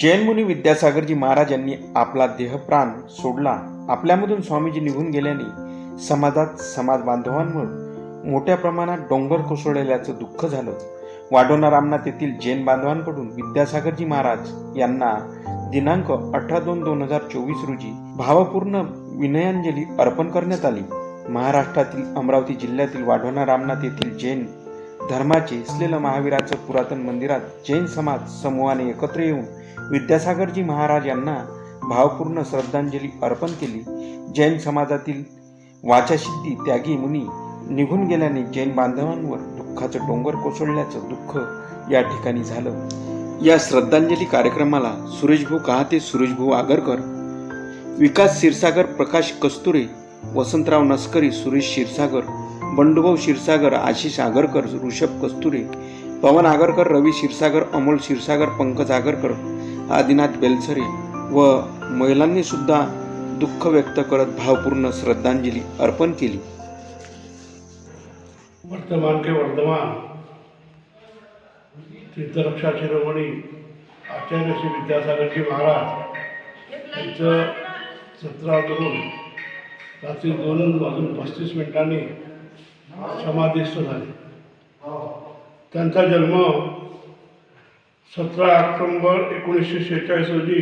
जैनमुनी विद्यासागरजी महाराज यांनी आपला देहप्राण सोडला. आपल्यामधून स्वामीजी निघून गेल्याने समाजात समाज बांधवांवर मोठ्या प्रमाणात डोंगर कोसळल्याचं दुःख झालं. वाडोना रामनाथ येथील जैन बांधवांकडून विद्यासागरजी महाराज यांना दिनांक अठरा दोन दोन हजार चोवीस रोजी भावपूर्ण विनयांजली अर्पण करण्यात आली. महाराष्ट्रातील अमरावती जिल्ह्यातील वाढवणा रामनाथ येथील जैन धर्माचे असलेलं महावीराचं पुरातन मंदिरात जैन समाज समूहाने एकत्र येऊन विद्यासागरजी महाराज यांना भावपूर्ण श्रद्धांजली अर्पण केली. जैन समाजातील वाचाशिद्धी त्यागी मुनी निघून गेल्याने जैन बांधवांवर दुःखाचं डोंगर कोसळल्याचं दुःख या ठिकाणी झालं. या श्रद्धांजली कार्यक्रमाला सुरेशभाऊ कहाते सुरेशभाऊ आगरकर विकास क्षीरसागर प्रकाश कस्तुरे वसंतराव नस्करी सुरेश क्षीरसागर बंडुभाऊ क्षीरसागर आशिष आगरकर ऋषभ कस्तुरे पवन आगरकर रवी क्षीरसागर अमोल क्षीरसागर पंकज आगरकर आदिनाथ बेलसरे व महिलांनी सुद्धा दुःख व्यक्त करत भावपूर्ण श्रद्धांजली अर्पण केली. वर्तमान के वर्धमान तीर्थरक्षा शिरोमणी आचार्य श्री विद्यासागरजी महाराज यांचं सतरा दोन रात्री दोन वाजून पस्तीस मिनिटांनी समाधीस्थ झाले. त्यांचा जन्म सतरा ऑक्टोंबर एकोणीसशे शेहेचाळीस रोजी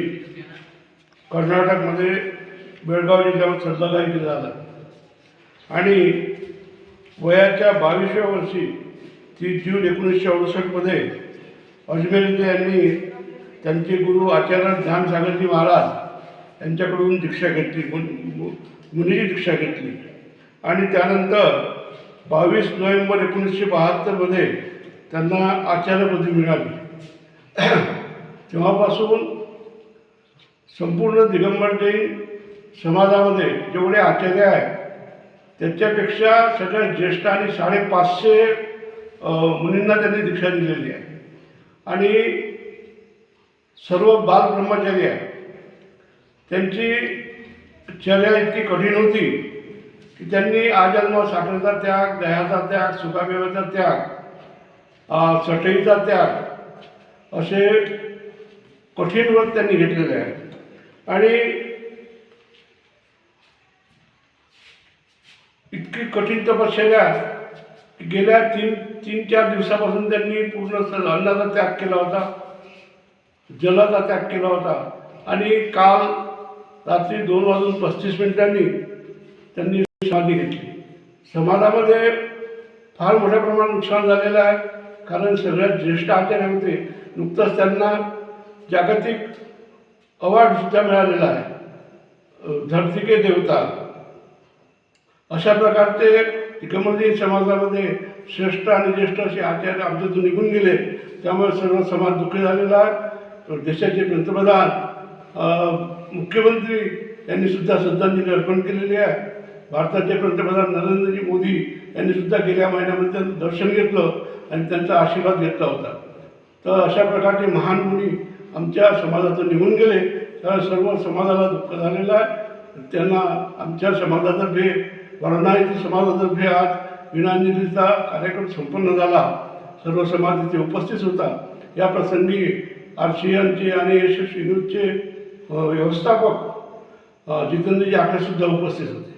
कर्नाटकमध्ये बेळगाव जिल्ह्यावर सल्लागा इथे झाला. आणि वयाच्या बावीसव्या वर्षी तीस जून एकोणीसशे अडुसष्टमध्ये अजमेर इथे यांनी त्यांचे गुरु आचार्य ध्यानसागरजी महाराज यांच्याकडून दीक्षा घेतली मुनीची दीक्षा घेतली. आणि त्यानंतर बावीस नोव्हेंबर एकोणीसशे बहात्तरमध्ये त्यांना आचार्यपदी मिळाली. तेव्हापासून संपूर्ण दिगंबर जैन समाजामध्ये जेवढे आचार्य आहेत त्याच्यापेक्षा सगळ्यात ज्येष्ठ आणि साडेपाचशे मुलींना त्यांनी दीक्षा दिलेली आहे. आणि सर्व बाल ब्रह्मचारी आहे त्यांची चर्या इतकी कठीण होती की त्यांनी आजन्म साखरेचा त्याग दह्याचा त्याग सुकामेवाचा त्याग अ, चटईचा त्याग असे कठीण व्रत त्यांनी घेतलेले आहे आणि इतकी कठीण तपश्चर्या गेल्या तीन तीन चार दिवसापासून त्यांनी पूर्ण अन्नाचा त्याग केला होता जलाचा त्याग केला होता. आणि काल रात्री दोन वाजून पस्तीस मिनिटांनी त्यांनी समाधी घेतली. समाजामध्ये फार मोठ्या प्रमाणात नुकसान झालेलं आहे. कारण सगळ्यात ज्येष्ठ आचार्य होते नुकतंच त्यांना जागतिक अवॉर्डसुद्धा मिळालेला आहे. अ, धरती के देवता. अशा प्रकारचे एकमती समाजामध्ये श्रेष्ठ आणि ज्येष्ठ असे आचार्य आमच्यातून निघून गेले. त्यामुळे सर्व समाज दुःखी झालेला आहे. देशाचे पंतप्रधान मुख्यमंत्री यांनी सुद्धा श्रद्धांजली अर्पण केलेली आहे. भारताचे पंतप्रधान नरेंद्रजी मोदी यांनी सुद्धा गेल्या महिन्यामध्ये त्यांचं दर्शन घेतलं आणि त्यांचा आशीर्वाद घेतला होता. तर अशा प्रकारचे महान मुनी आमच्या समाजातून निघून गेले. तर सर्व समाजाला दुःख झालेलं आहे. त्यांना आमच्या समाजातर्फे वर्णा समाजातर्फे आज विनांजलीचा कार्यक्रम संपन्न झाला. सर्व समाज इथे उपस्थित होता. या प्रसंगी आर सी एनचे आणि यशस्वी न्यूजचे व्यवस्थापक जितेंद्रजी आखेसुद्धा उपस्थित होते.